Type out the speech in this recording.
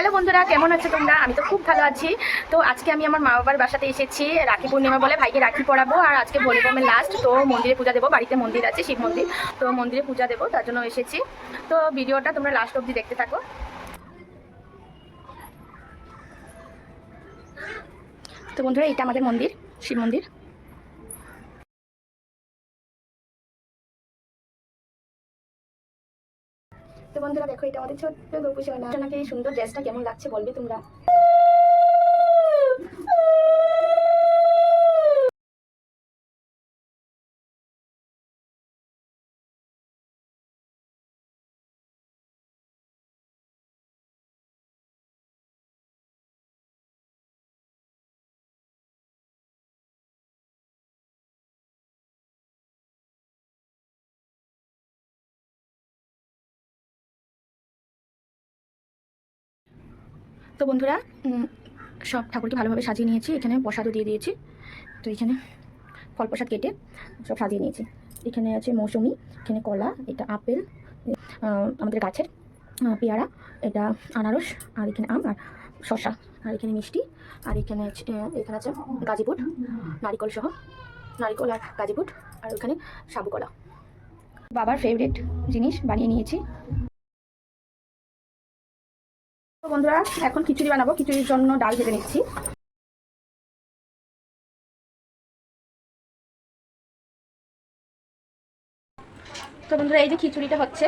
Hello বন্ধুরা, কেমন আছো তোমরা? আমি তো খুব ভালো আছি। তো আজকে আমি আমার মা বাবার বাসাতে এসেছি, রাখি পূর্ণিমা বলে ভাইকে রাখি পড়াবো, আর আজকে ভলিবমের লাস্ট তো মন্দিরে পূজা দেবো, বাড়িতে মন্দির আছে, শিব মন্দির, তো মন্দিরে পূজা দেবো, তার জন্য এসেছি। তো ভিডিওটা তোমরা লাস্ট অবধি দেখতে থাকো। তো বন্ধুরা, এটা আমাদের মন্দির, শিব মন্দির। তো বন্ধুরা দেখো, এটা আমাদের ছোট্ট গোপুষণা সোনা সোনাকে এই সুন্দর ড্রেসটা কেমন লাগছে বলবে তোমরা? তো বন্ধুরা সব ঠাকুরকে ভালোভাবে সাজিয়ে নিয়েছি। এখানে প্রসাদও দিয়ে দিয়েছি। তো এখানে ফল প্রসাদ কেটে সব সাজিয়ে নিয়েছি। এখানে আছে মৌসুমি, এখানে কলা, এটা আপেল আমাদের গাছের পেয়ারা, এটা আনারস, আর এখানে আম, আর শসা, আর এখানে মিষ্টি, আর এখানে এখানে আছে গাজিপুট নারিকল সহ নারিকল আর গাজিপুট আর ওখানে সাবু কলা। বাবার ফেভারিট জিনিস বানিয়ে নিয়েছি। তো বন্ধুরা, এখন খিচুড়ি বানাবো। খিচুড়ির জন্য ডাল ভেজে নিচ্ছি। তো বন্ধুরা, এই যে খিচুড়িটা হচ্ছে।